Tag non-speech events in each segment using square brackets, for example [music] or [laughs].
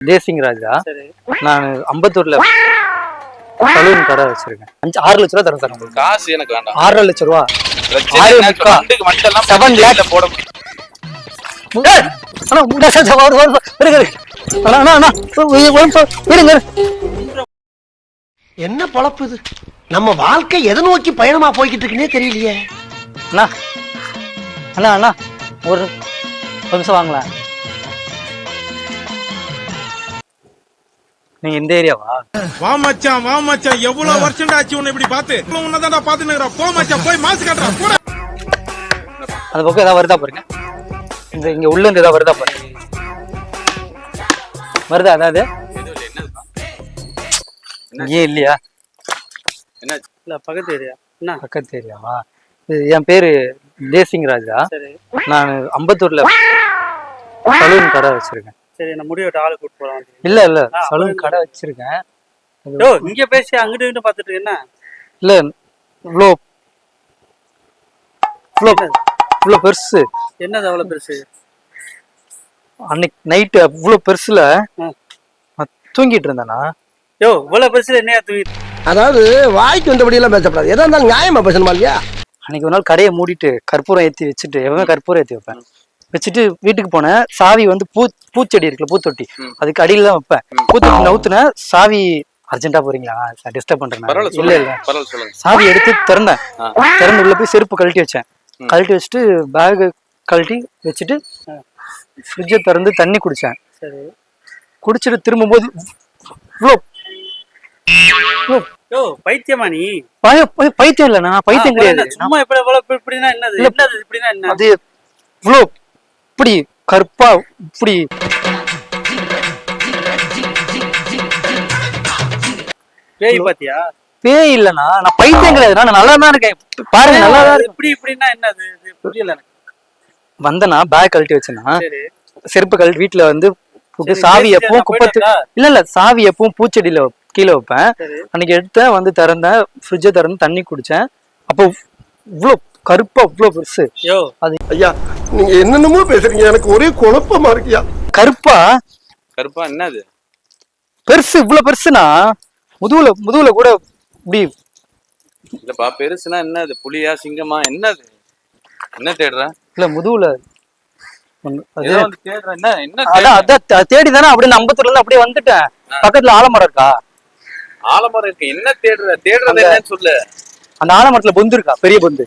தேசிங் ராஜா நான் அம்பத்தூர்ல சலூன் கடை வச்சிருக்கேன். அஞ்சு ஆறு லட்ச ரூபா தரேன் சார் உங்களுக்கு. காசு எனக்கு வேண்டாம். ஆறரை லட்ச ரூபா. என்ன? முக்கா. போட்டு lakh. போட. என்ன பொழப்பு இது? நம்ம வாழ்க்கை எதை நோக்கி பயணமா போய்கிட்டு இருக்குன்னே தெரியலையே. அண்ணா அண்ணா அண்ணா. ஒரு ஒரு நிமிஷம் வாங்களேன். நீங்க இந்த ஏரியாவா? வா மச்சான் வா மச்சான். எவ்வளவு வருஷம் ஆச்சு உன்னை இப்படி பார்த்து? உன்னதான்டா பாத்துன்னு போ மச்சான் போய் மாசு காட்டுறா போடா. அந்த பக்கம் ஏதாவது வருதா பாருங்க. இந்த இங்க உள்ள இருந்து ஏதாவது வருதா பாருங்க. வருதா அதாவது? இங்கே இல்லையா? இல்ல பக்கத்து ஏரியா. என்ன? பக்கத்து ஏரியாவா? இது என் பேரு தேசிங் ராஜா. நான் அம்பத்தூர்ல சலூன் கடை வச்சிருக்கேன். சரி நான் முடிவெட்ட ஆளு கூட்டு போறேன் இல்ல இல்ல சலூன் கடை வச்சிருக்கேன். யோ இங்க பேசி அங்கிட்டு இங்கிட்டு பாத்துட்டு என்ன? இல்ல இவ்வளோ இவ்வளோ இவ்வளோ பெருசு. என்னது அவ்வளவு பெருசு? அன்னைக்கு நைட்டு அவ்வளோ பெருசுல தூங்கிட்டு இருந்தேனா? யோ இவ்வளவு பெருசுல என்னையா தூக்கி அதாவது வாய்க்கு வந்தபடி எல்லாம் பேசப்படாது. எதா இருந்தாலும் நியாயமா பேசணுமா இல்லையா? அன்னைக்கு ஒரு நாள் கடையை மூடிட்டு கற்பூரம் ஏத்தி வச்சுட்டு எப்பவுமே கற்பூரம் ஏத்தி வைப்பேன்? வச்சுட்டு வீட்டுக்கு போனேன். சாவி வந்து பூ பூச்செடி இருக்குல்ல பூத்தொட்டி. அதுக்கு அடியில தான் வைப்பேன். பூத்தொட்டி நவுத்துனேன். சாவி அர்ஜென்ட்டா போறீங்களா? டிஸ்டர்ப் பண்றேன் இல்ல இல்ல. சாவி எடுத்து திறந்தேன். திறந்து உள்ள போய் செருப்பு கழட்டி வச்சேன். கழட்டி வச்சுட்டு பேக் கழட்டி வச்சுட்டு ஃப்ரிட்ஜை திறந்து தண்ணி குடிச்சேன். சரி. குடிச்சிட்டு திரும்பும்போது இவ்வளோ பைத்தியமா நீ? பைத்தியம் இல்ல நான். பைத்தியம் கிடையாது. அது இவ்வளோ இப்படி கருப்பா இப்படி. பேய் பாத்தியா? பேய் இல்லனா நான் பைத்தியம் கிடையாது. நான் நல்லா தான் இருக்கேன். பாருங்க நல்லா தான் இப்படி இப்படின்னா என்னது இது புரியல எனக்கு. வந்தனா பேக் கழட்டி வச்சேனா சரி. செருப்பு கழட்டி வீட்டுல வந்து சாவி எப்பவும் குப்பத்து? இல்ல இல்ல சாவி எப்பவும் பூச்செடியில கீழே வைப்பேன். அன்னைக்கு எடுத்தேன் வந்து திறந்தேன். ஃப்ரிட்ஜை திறந்து தண்ணி குடிச்சேன். அப்போ இவ்வளோ கருப்பா இவ்வளோ பெருசு. யோ. ஐயா நீங்க என்னென்னமோ பேசுறீங்க. எனக்கு ஒரே குழப்பமா இருக்கியா கருப்பா? கருப்பா என்னது? பெருசு இவ்வளவு பெருசுனா? முதுகுல முதுகுல கூட இப்படி இல்லப்பா பெருசுனா என்னது? புலியா சிங்கமா? என்னது? என்ன தேடுற? இல்ல முதுகுல அது தேடி தானே அப்படியே அம்பத்தூர்ல இருந்து அப்படியே வந்துட்டேன். பக்கத்துல ஆலமரம் இருக்கா? ஆலமரம் இருக்கு. என்ன தேடுற? தேடுறது என்னன்னு சொல்லு. அந்த ஆலமரத்துல பொந்து இருக்கா? பெரிய பொந்து.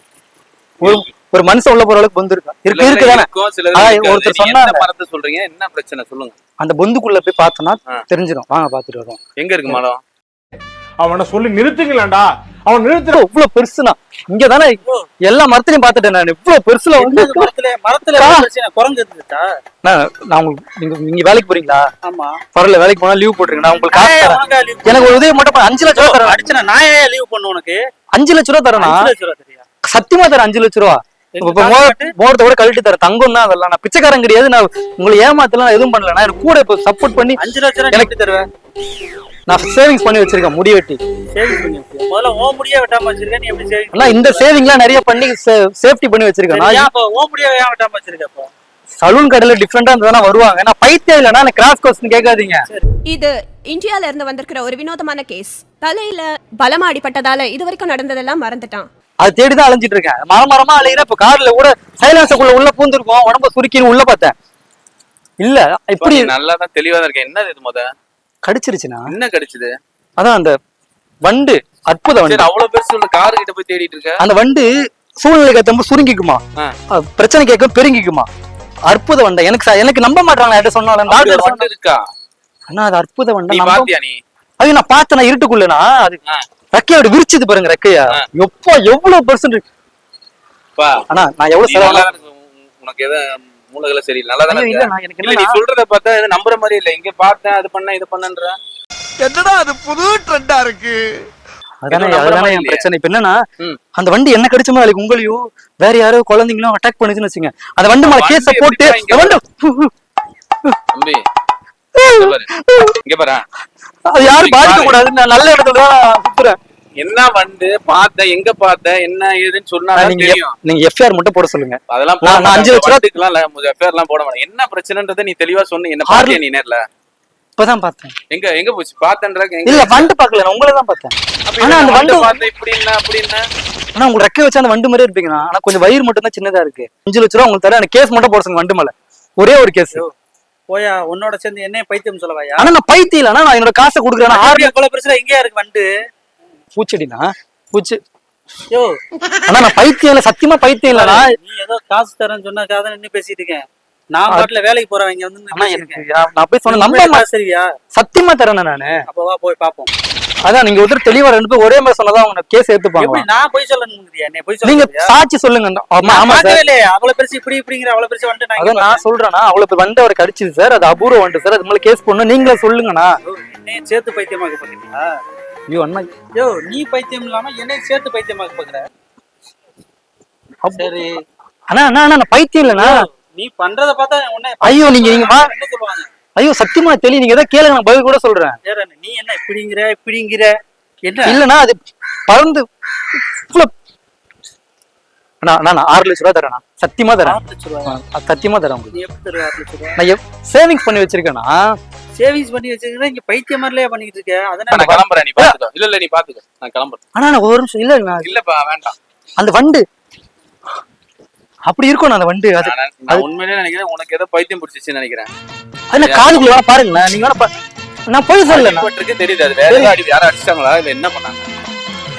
ஒரு ஒரு மனுஷன் உள்ள போற அளவுக்கு பொந்து இருக்கா? இருக்கு இருக்கு தானே. ஒருத்தர் சொன்னாங்க. மரத்தை சொல்றீங்க? என்ன பிரச்சனை? சொல்லுங்க. அந்த பொந்துக்குள்ள போய் பார்த்தோம்னா. தெரிஞ்சிடும் வாங்க பாத்துட்டு வரோம் எங்க இருக்கு மரம் அவனை சொல்லி நிறுத்துங்களேன்டா. அவன் நிறுத்து இவ்வளவு பெருசுனா இங்க தானே எல்லா மரத்துலயும் பாத்துட்டேன் நான். இவ்வளவு பெருசுல வந்து மரத்துல? குரங்கு நான் உங்களுக்கு நீங்க நீங்க வேலைக்கு போறீங்களா? ஆமா. பரவாயில்ல வேலைக்கு போனா லீவ் போட்டுருங்க நான் உங்களுக்கு காசு எனக்கு ஒரு உதவி மட்டும். அஞ்சு லட்ச ரூபா தரேன். அடிச்சனா நான் ஏன் லீவ் பண்ணு உனக்கு. அஞ்சு லட்ச ரூபா தரேனா சத்தியமா தரேன் அஞ்சு லட்ச ரூபா. எங்க இப்ப காசு மோ- காட்டு. மோதிரத்தை கூட கழட்டி தரேன். தங்கம் தான் அதெல்லாம். நான் பிச்சைக்காரன் கிடையாது. நான் உங்களை ஏமாத்தலாம் நான் எதுவும் பண்ணல. நான் எனக்கு கூட இப்ப சப்போர்ட் பண்ணி அஞ்சு லட்ச ரூபா எனக்கு- தருவேன். நான் சேவிங்ஸ் பண்ணி வச்சிருக்கேன். முடி வெட்டி. முதல்ல ஓ முடியா வெட்டாம வச்சிருக்க நீ எப்படி சேவிங் இந்த சேவிங்லாம் நிறைய பண்ணி சேஃப்டி பண்ணி வச்சிருக்கேன். நான் அப்ப ஓ முடியா ஏன் வெட்டாம வச்சிருக்க அப்போ? சலூன் கடையில டிஃப்ரெண்டா இருந்ததுனா வருவாங்க. நான் பைத்தியம் இல்லைன்னா எனக்கு கிராஸ் கொஸ்டின் கேட்காதீங்க. இது இந்தியால இருந்து வந்திருக்கிற ஒரு வினோதமான கேஸ் தலையில பலமா அடிபட்டதால இது வரைக்கும் நடந்ததெல்லாம் மறந்துட்டான். அது தேடி தான் அலைஞ்சிட்டு இருக்கேன். மரம் மரமா அலைகிறேன் இப்ப கார்ல கூட சைலன்ஸுக்குள்ள உள்ள பூந்துருக்கோம். உடம்ப சுருக்கின்னு உள்ள பார்த்தேன். இல்ல இப்படி நல்லா தான் தெளிவா தான் இருக்கேன். என்னது இது முத? கடிச்சிருச்சுனா என்ன கிடைச்சது? அதான் அந்த வண்டு அற்புத வண்டு. அவ்வளவு பெருசு உள்ள காரு கிட்ட போய் தேடிட்டு இருக்க. அந்த வண்டு சூழ்நிலைக்கு மாதிரி சுருங்கிக்குமா? பிரச்சனை கேட்க பெருங்கிக்குமா? அற்புத வண்டை. எனக்கு எனக்கு நம்ப மாட்டாங்க யார்ட்ட சொன்னாலும். டாக்டர் இருக்கா? அண்ணா அது அற்புத வண்டை. பாத்தியா நீ? அது நான் பார்த்தேன் இருட்டுக்குள்ளனா அது. ரெக்கையோட விரிச்சது பாருங்க ரெக்கையா. எப்போ எவ்வளவு பெர்சன்ட் பா. அண்ணா நான் எவ்வளவு செலவு உனக்கு எதை மூலகளை சரி நல்லா தானே இல்ல நீ சொல்றத பார்த்தா இது நம்புற மாதிரி இல்ல. இங்க பார்த்தேன் அது பண்ண இது பண்ணன்ற. என்னடா அது புது ட்ரெண்டா இருக்கு? அதானே மாதிரி என். பிரச்சனை. இப்ப என்னன்னா. அந்த வண்டி என்ன கடிச்ச மாதிரி உங்களையும் வேற யாரோ குழந்தைங்களும் அட்டாக் பண்ணுச்சுன்னு வச்சுங்க. அந்த வண்டி மேல கேஸ போட்டு தான் இங்க அந்த வண்டி [laughs] தம்பி இங்க பாரு. இங்க பாரு. அது யாரும் பாதிக்க கூடாதுன்னு நான் நல்ல இடத்துல தான் சுத்துறேன். என்ன வந்து பார்த்த எங்க பார்த்த என்ன ஏதுன்னு சொன்னா நீங்க நீங்க எஃப்ஐஆர் மட்டும் போட சொல்லுங்க. அதெல்லாம் நான்- அஞ்சு லட்ச ரூபா- எல்லாம் எஃப்ஐஆர் எல்லாம் போட மாட்டேன். என்ன பிரச்சனைன்றதை நீ தெளிவா சொன்ன என்ன பாத்தியா நீ நேர்ல? இப்பதான் பார்த்தேன். எங்க எங்க போச்சு? பார்த்தேன்றாக்க எங்க இல்ல வண்டு பார்க்கல நான் உங்களை தான் பார்த்தேன். ஆனா அந்த வண்டு பார்த்தேன் இப்படி என்ன அப்படி என்ன? ஆனா உங்களுக்கு ரெக்கை வச்சா அந்த வண்டு மாதிரியே இருப்பீங்கண்ணா ஆனா கொஞ்சம் வயிறு மட்டும் தான் சின்னதா இருக்கு. அஞ்சு லட்ச ரூபா உங்களுக்கு தர கேஸ் மட்டும் போட சொல்லுங்க வண்டு மேல. ஒரே ஒரு கேஸ் போயா உன்னோட சேர்ந்து என்னைய பைத்தியம் சொல்லவாயா ஆனா நான் பைத்தியம் இல்லைன்னா நான் என்னோட காசை கொடுக்குறேன். ஆறு கொலை பிரச்சனை எங்கேயா இருக்கு வண்டு? பூச்செடினா? பூச்சி. யோ. ஆனா நான் பைத்தியம் இல்ல. சத்தியமா பைத்தியம் இல்லனா நீ ஏதோ காசு தரேன்னு சொன்னக்காக தான் நின்னு பேசிட்டு இருக்கேன் நான் பாட்டுல வேலைக்கு போறவங்க வந்து பேசிட்டு எனக்கு இருக்கேன். நான் போய் சொன்ன நம்ப சரியா சத்தியமா தரேன் நானு. அப்ப வா போய் பாப்போம். அதான் நீங்க ஒருத்தர் தெளிவா ரெண்டு பேரும் ஒரே மாதிரி சொன்னதான் அவங்க கேஸ் ஏத்துப்பாங்க. நான் போய் போய் நீங்க சாட்சி சொல்லுங்க. ஆமா ஆமா அவ்வளவு பெருசு இப்படி இப்படிங்கிற அவ்வளவு பெருசு வந்துட்டு நான் அதான் நான் சொல்றேன்னா அவ்வளவு வண்டு அவர் கடிச்சது சார் அது அபூர்வம் வண்டு சார் அது மேல கேஸ் பண்ணணும் நீங்களே சொல்லுங்கண்ணா. சேர்த்து பைத்தியமாக்க பாக்குறீங்களா ஐயோ அண்ணா. யோ நீ பைத்தியம் இல்லாம என்னைய சேர்த்து பைத்தியமாக்க பாக்குற சரி. அண்ணா அண்ணா அண்ணா பைத்தியம் இல்லண்ணா. நீ பண்றத பார்த்தா உன்னை ஐயோ, நீங்க- நீங்க என்ன சொல்லுவாங்க? ஐயோ சத்தியமா தெரியும் நீங்க ஏதாவது கேளுங்க நான் பதில் கூட சொல்றேன். நீ என்ன இப்படிங்கிற இப்படிங்கிற? என்ன? இல்லண்ணா அது பறந்து நான் ஆறு லட்ச ரூபா தரேண்ணா சத்தியமா தரேன். சத்தியமா தரேன் உங்களுக்கு. நான் சேவிங்ஸ் பண்ணி வச்சிருக்கேண்ணா. சேவிங்ஸ் பண்ணி வச்சிருக்க இங்க பைத்திய மாதிரிலே பண்ணிட்டு இருக்க? நான் அதனால கிளம்புறேன் நீ பாத்துக்கோ. இல்ல இல்ல நீ பாத்துக்கோ. நான் கிளம்புறேன். ஆனா நான் ஒரு நிமிஷம். இல்ல நான் இல்லப்பா வேண்டாம். அந்த வண்டு. அப்படி இருக்கும் அந்த வண்டு. அது நான் நான் உண்மையிலேயே நினைக்கிறேன் உனக்கு ஏதோ பைத்தியம் பிடிச்சிச்சுன்னு நினைக்கிறேன். நான் காதுக்குள்ள வேணா பாருங்களேன் நீங்க வேணா நான் போய் சொல்லல தெரியுது அது வேற அடி யாரும் அடிச்சிட்டாங்களா இல்ல என்ன பண்ணாங்க?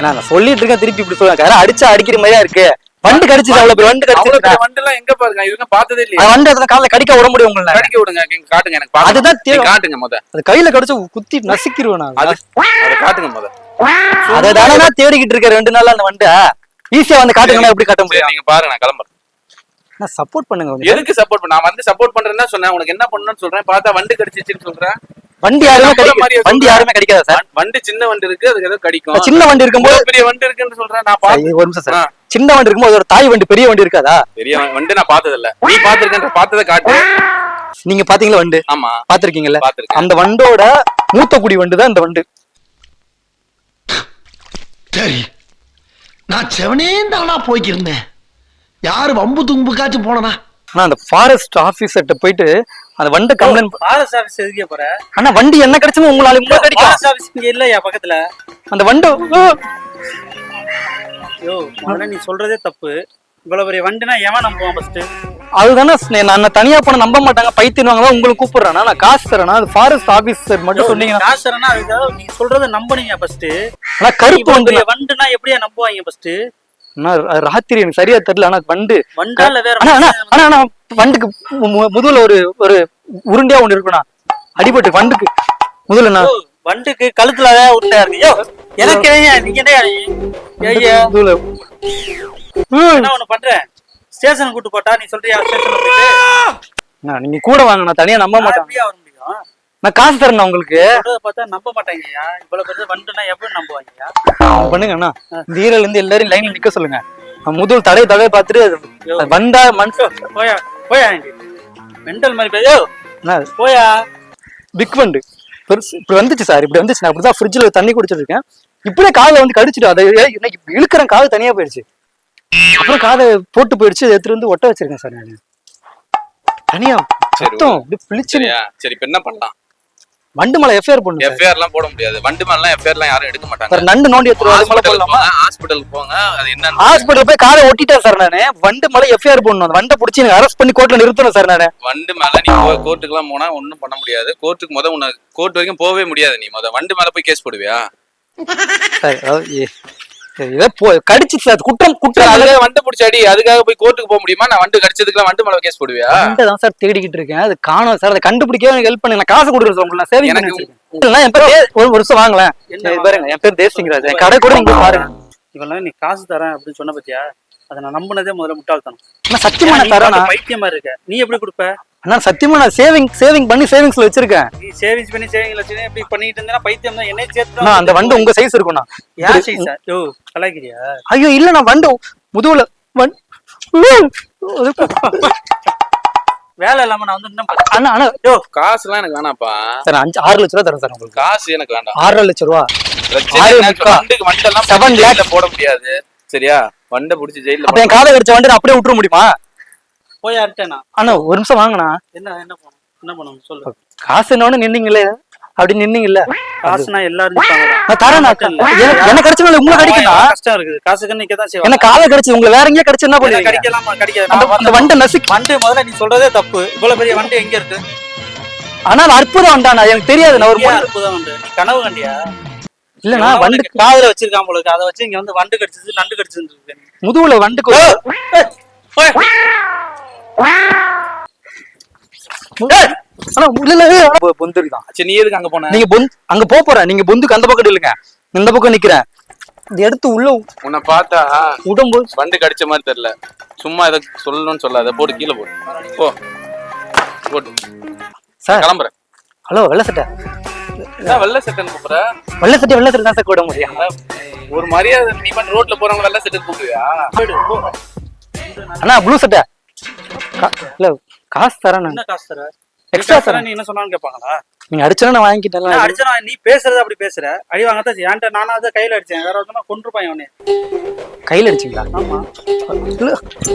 நான் சொல்லிட்டு இருக்கேன் திருப்பி இப்படி சொல்லுங்க. யாரும் அடிச்சா அடிக்கிற மாதிரியா இருக்கு. வண்டு கடிச்சது அவ்வளவு பெரிய வண்டு பெரிய வண்டு எல்லாம் எங்க பாருங்க இதுங்க பார்த்ததே இல்லையா. வண்டு அதுல காலைல கடிக்க விட முடியும் உங்களை கடிக்க விடுங்க காட்டுங்க எனக்கு. அதுதான். காட்டுங்க முத. அது கையில கடிச்சு குத்தி நசுக்கிடுவேன் நான். அது காட்டுங்க முத. அதை தானே நான் தேடிக்கிட்டு இருக்கேன் ரெண்டு நாள் அந்த வண்டு. ஈஸியா வந்து காட்டுங்கன்னா எப்படி காட்ட முடியும்? நீங்க பாருங்க நான் கிளம்புறேன். நான் சப்போர்ட் பண்ணுங்க. எதுக்கு சப்போர்ட் பண்ண நான் வந்து சப்போர்ட் பண்றேன்னு சொன்னேன். உனக்கு என்ன பண்ணணும்னு சொல்றேன். பார்த்தா வண்டு கடிச்சிச்சுன்னு சொல்றேன். வண்டி யாருமே நம்புற கடிக்க மாதிரியே வண்டி. யாருமே கடிக்காதா சார் வண்டு- சின்ன வண்டு இருக்கு அதுக்கு ஏதோ கடிக்கும். சின்ன வண்டி இருக்கும்போது பெரிய வண்டு இருக்குன்னு சொல்றேன். நான் பாத்து ஒரு நிமிஷம். சார் சின்ன வண்டி இருக்கும்போது ஒரு தாய் வண்டி பெரிய வண்டி இருக்காதா? பெரிய வண்டு நான் பார்த்தது இல்ல நீ பாத்துருக்கன்ற பார்த்ததை காட்டு. நீங்க பாத்தீங்களா வண்டு? ஆமா. பாத்திருக்கீங்கல்ல அந்த வண்டோட மூத்த குடி வண்டு தான் இந்த வண்டு. சரி நான் செவனேந்தானா போய்க்கிருந்தேன். யாரு வம்பு தும்புக்காச்சும் போனனா? ஆனா அந்த ஃபாரஸ்ட் ஆபீசர்ட்ட போயிட்டு அந்த வண்டை கம்ப்ளைண்ட் ஃபாரஸ்ட் ஆபீஸ் எதுக்கே போற? ஆனா வண்டி என்ன கிடைச்சுமோ உங்களால உங்களை கடிக்கும். ஃபாரஸ்ட் ஆபீஸ் இங்க இல்லையா பக்கத்துல. அந்த வண்டு ஓ, யோ முதல்ல நீ சொல்றதே தப்பு. இவ்வளவு பெரிய வண்டுனா எவன் நம்புவான் ஃபர்ஸ்ட் அதுதானே நான் தனியா போன நம்ப மாட்டாங்க. பைத்தியவாங்க தான் உங்களுக்கு கூப்பிடுறேன். நான் காசு தரேன்? அது ஃபாரஸ்ட் ஆபீசர் மட்டும் சொன்னீங்கன்னா காசு தரேன்னா அதுக்காக நீ சொல்றத நம்புனீங்க ஃபர்ஸ்ட் ஆனா கருப்பு வண்டுனா எப்படியா நம்புவாங்க ஃபர்ஸ்ட் ராத்திரி எனக்கு சரியா தெரியல. ஆனா வண்டு. ஆனா வண்டுக்கு முதுகுல ஒரு ஒரு உருண்டையா ஒண்ணு இருக்குண்ணா. அடிபட்டு வண்டுக்கு. முதல்ல நான் வண்டுக்கு கழுத்துல உருண்டையா இருக்கு. எனக்கு நீங்க என்ன ஒண்ணு பண்றேன். ஸ்டேஷன் கூட்டு போட்டா நீ சொல்றியா? அண்ணா, நீங்க கூட வாங்க நான் தனியா நம்ப மாட்டேன். நான் காசு தரேன் உங்களுக்கு. பார்த்தா நம்ப மாட்டாங்கய்யா. இவ்வளவு பெரிய வண்டுனா எப்படி நம்புவாங்கய்யா? பண்ணுங்க அண்ணா. இந்த ஈரல இருந்து எல்லாரும் லைன்ல நிக்க சொல்லுங்க. முதல் தடவை தடவை பார்த்துட்டு வந்தா மனுஷன் போயா போயா மென்டல் மாதிரி அண்ணா, போயா. பிக் வண்டு பெருசு இப்படி வந்துச்சு சார் இப்படி வந்துச்சு. நான் அப்படிதான் ஃப்ரிட்ஜில் தண்ணி குடிச்சிட்டு இருக்கேன். இப்படியே காதை வந்து கடிச்சிட்டு அதை இழுக்கிறேன். காது தனியா போயிடுச்சு. அப்புறம் காதை போட்டு போயிடுச்சு. அதை எடுத்துட்டு வந்து ஒட்ட வச்சிருக்கேன் சார் நான். தனியா சத்தம் இப்படி பிழிச்சு சரியா? சரி இப்ப என்ன பண்ணலாம்? வண்டு மலை எஃப்ஐஆர் பண்ணுங்க எஃப்ஐஆர் எல்லாம் போட முடியாது. வண்டு மேலாம் எஃப்ஐஆர் எல்லாம் யாரும் எடுக்க மாட்டாங்க. சார் நண்டு நோண்டி எடுத்துருவோம் அது மேல ஹாஸ்பிட்டல் போடலாமா? போங்க ஹாஸ்பிட்டலுக்கு போங்க. அது என்னன்னு ஹாஸ்பிட்டல் போய் காரை ஒட்டிட்டேன் சார் நானு. வண்டு மலை எஃப்ஐஆர் போடணும். அந்த வண்டை பிடிச்சி எனக்கு அரெஸ்ட் பண்ணி கோர்ட்ல நிறுத்தணும் சார் நானு. வண்டு மேல நீ கோர்ட்டுக்கு எல்லாம் போனா ஒண்ணும் பண்ண முடியாது. கோர்ட்டுக்கு முத உன்னை கோர்ட் வரைக்கும் போகவே முடியாது நீ. முத வண்டு மேல போய் கேஸ் போடுவியா? இதை சார் குற்றம் குற்றம் அதுக்காக வண்டு பிடிச்ச அடி அதுக்காக போய் கோர்ட்டுக்கு போக முடியுமா? நான் வண்டு கடிச்சதுக்குலாம் வண்டு மேல கேஸ் போடுவியா? தான் சார் தேடிக்கிட்டு இருக்கேன். அது காணும் சார் அதை கண்டுபிடிக்கவே எனக்கு ஹெல்ப் பண்ணி. நான் காசு கொடுக்குறேன் சார் உங்களுக்கு நான் சேவிங் பண்ணி என் பேர் ஒரு வருஷம் வாங்கலாம். பாருங்க என் பேர் தேசிங்கராஜ். என் கடை கூட நீங்க பாருங்க. இவெல்லாம் நீ காசு தரேன் அப்படின்னு சொன்ன பத்தியா? அதை நான் நம்பினதே முதல்ல முட்டாள்தனம். நான் சத்தியமா நான் தரேனா பைத்தியமா இருக்க? நீ எப்படி கொடுப்ப? அண்ணா சத்தியமா நான் சேவிங் சேவிங் பண்ணி சேவிங்ஸ்ல வச்சிருக்கேன். நீ சேவிங்ஸ் பண்ணி சேவிங் வச்சு இப்படி பண்ணிட்டு இருந்தா பைத்தியம் தான். என்னை சேர்த்து அண்ணா அந்த வண்டு உங்க சைஸ் இருக்கும்ண்ணா யார் சைஸ் யோ கலாய்க்கிறியா? ஐயோ இல்ல நான் வண்டு முதுகுல வண்டு வேலை இல்லாம நான் வந்து இன்னும் பத்து- அண்ணா அண்ணா. யோ காசுலாம் எனக்கு வேணாப்பா சார் அஞ்சு ஆறு லட்ச ரூபா தரேன் சார் உங்களுக்கு. காசு எனக்கு வேண்டாம். ஆறரை லட்ச ரூபா. பிரச்சனை ஆயிரம் என்ன? முக்கா. வண்டுக்கு வண்டெல்லாம் ஜெயில lakhs. போட முடியாது. சரியா? வண்டை புடிச்சு ஜெயில அப்ப என் காலை கடிச்ச வண்டு அப்படியே விட்டுற முடியுமா? போய் அட்டேனா அண்ணா ஒரு நிமிஷம் வாங்கண்ணா. என்ன என்ன என்ன பண்ணணும்? சொல்லு. காசு என்னன்னு நின்னீங்களே. அப்படி நின்னீங்கல்ல. காசுனா எல்லாரும். நான் தரேன் எனக்கு கிடைச்சனால உங்களுக்கு கிடைக்குதா அவன் கஷ்டம் இருக்குது. காசுக்கு நிக்க தான் செய்வாங்க. எனக்கு காலை கிடைச்சு உங்களை வேற எங்கேயா கிடைச்சு என்ன பண்ணுவீங்க கிடைக்கலாமா? கிடைக்காது. அந்த வண்டை நசுக்கி வண்டு முதல்ல நீ சொல்றதே தப்பு. இவ்வளவு பெரிய வண்டு எங்க இருக்கு? ஆனால் அற்புதம் வண்டாண்ணா. எனக்கு தெரியாது நான் ஒரு அற்புதம் வண்டு? கனவு கண்டியா? இல்லண்ணா எவனோ வண்டு காதுல வச்சிருக்கான் போல இருக்கு. அதை வச்சு இங்க வந்து வண்டு கடிச்சது நண்டு கடிச்சது இருக்கு முதுகுல வண்டுக்கு ஒரு- ஆனா இல்ல இல்ல இல்ல, பொ- பொந்து இருக்குதான் சரி நீ எதுக்கு அங்க போன? நீங்க பொந்து அங்க போக போற. நீங்க பொந்துக்கு அந்த பக்கம் இல்லைங்க. இந்த பக்கம் நிக்கிறேன். இது எடுத்து உள்ள உன்னை பார்த்தா உடம்பு வண்டு கடிச்ச மாதிரி தெரியல. சும்மா இதை சொல்லணும்னு சொல்லாத. போட்டு கீழே போடு. போ. போட்டு சார். கிளம்புறேன். ஹலோ வெள்ள சட்டை. வெள்ளை சட்டைன்னு கூப்பிடுற வெள்ள சட்டை வெள்ள சட்டை தான் சார் கூட முடியும். ஒரு மரியாதை நீ பண்ண ரோட்ல போறவங்க வெள்ளை சட்டை கூப்பிடுவியா அண்ணா ப்ளூ சட்டை. இல்ல காசு தரேன் நான். என்ன காசு தர? எக்ஸ்ட்ரா எக்ஸ்ட்ரா தரேன். நீ என்ன சொன்னாலும் கேட்பாங்களா நீங்க அடிச்சா நான் வாங்கிட்டேன் நான் அடிச்சா நீ பேசுறது அப்படி பேசுற. அடி வாங்கத்தான் செய்ய. என்கிட்ட நானா அதை கையில அடிச்சேன். வேற ஒருத்தனா கொன்றுப்பான் அவனே கையில அடிச்சீங்களா? ஆமா.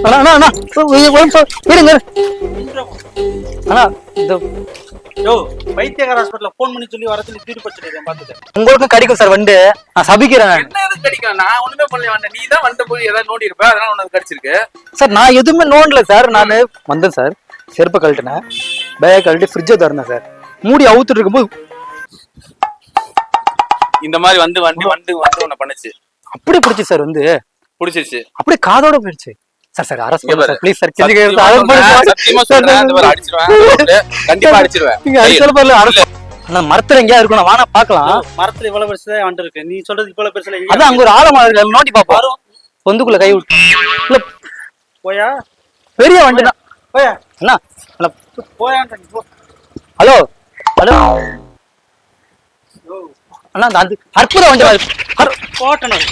அண்ணா அண்ணா இருங்க. அண்ணா இந்த யோ வைத்தியகார ஹாஸ்பிட்டல்ல போன் பண்ணி சொல்லி வரத்துல தீர்ப்பு வச்சிருக்கேன் பாத்துக்க உங்களுக்கும் கிடைக்கும் சார் வண்டு. நான் சபிக்கிறேன். என்ன எதுக்கு கடிக்கும் நான் ஒண்ணுமே பண்ணல வந்தேன் நீ தான் வந்து போய் ஏதாவது நோண்டி இருப்ப. அதனால உனக்கு கடிச்சிருக்கு. சார் நான் எதுவுமே நோண்டல சார். நான் வந்தேன் சார். செருப்பை கழட்டினேன். பேக் கழட்டி ஃப்ரிட்ஜை திறந்தேன் சார். மூடி அவுத்துட்டு இருக்கும்போது இந்த மாதிரி வந்து வண்டி வந்து வந்து உன்னை பண்ணுச்சு. அப்படியே பிடிச்சி சார் வந்து. புடிச்சிருச்சு. அப்படியே காதோட போயிடுச்சு. சார் சார் அரசு. சார் ப்ளீஸ் சார் சத்தியமா சொல்றேன். இந்த மாதிரி அடிச்சிருவேன். கண்டிப்பா அடிச்சிருவேன். நீங்க அரசு. அந்த மரத்துல எங்கேயா இருக்கும். நான் வானா பாக்கலாம் மரத்துல இவ்வளவு பெருசுதான் வண்டு இருக்கு. நீ சொல்றது இவ்வளவு பெருசுல அதான் அங்க ஒரு ஆழமா இருக்கு. நோண்டி பாப்போம். பொந்துக்குள்ள கை விட்டு. இல்ல. போயா? பெரிய வண்டினா போயா? அண்ணா அண்ணா, போயான்ற நீ போ. ஹலோ. ஹலோ. அண்ணா அந்த அது அற்புத வண்டி மாதிரி. அரு- போட்டணும்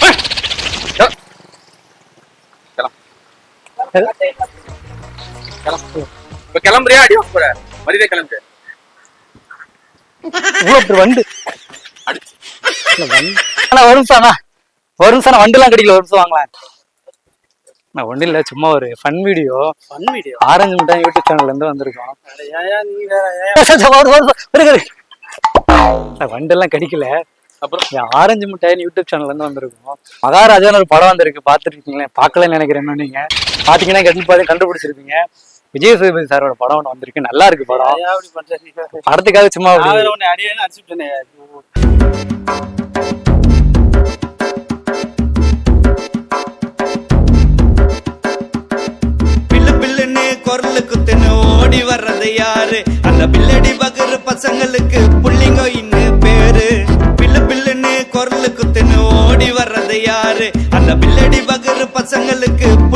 இப்ப கிளம்புறியா? அடி போற. மரியாதை கிளம்பு. இவ்வளவு வண்டு. அண்ணா ஒரு நிமிஷம் நான் வண்டுலாம் கிடைக்கல. ஒரு நிமிஷம் வாங்கலாம். நான் ஒன்றும் இல்லை சும்மா ஒரு fun video fun video orange மிட்டாய் யூடியூப் சேனல்ல இருந்து வந்திருக்கோம். வண்டெல்லாம் கிடைக்கல. அப்புறம்? ஆரஞ்சு மிட்டாய் யூடியூப் சேனல்ல இருந்து வந்திருக்கோம். மகாராஜான்னு ஒரு படம் வந்திருக்கு பார்த்துருக்கீங்களே? பார்க்கலன்னு நினைக்கிறேன் நீங்க. பாத்தீங்கன்னா கண்டிப்பா கண்டுபிடிச்சிருப்பீங்க. விஜய் சேதுபதி சாரோட படம் ஒன்று வந்திருக்கு. நல்லா இருக்கு படம்? படத்துக்காக சும்மா பசங்களுக்கு புள்ளிங்கோயின்னு பேரு. பில்லு பில்லுன்னு குரலு குத்துன்னு ஓடி வர்றது யாரு? அந்த பில்லடி பகரு பசங்களுக்கு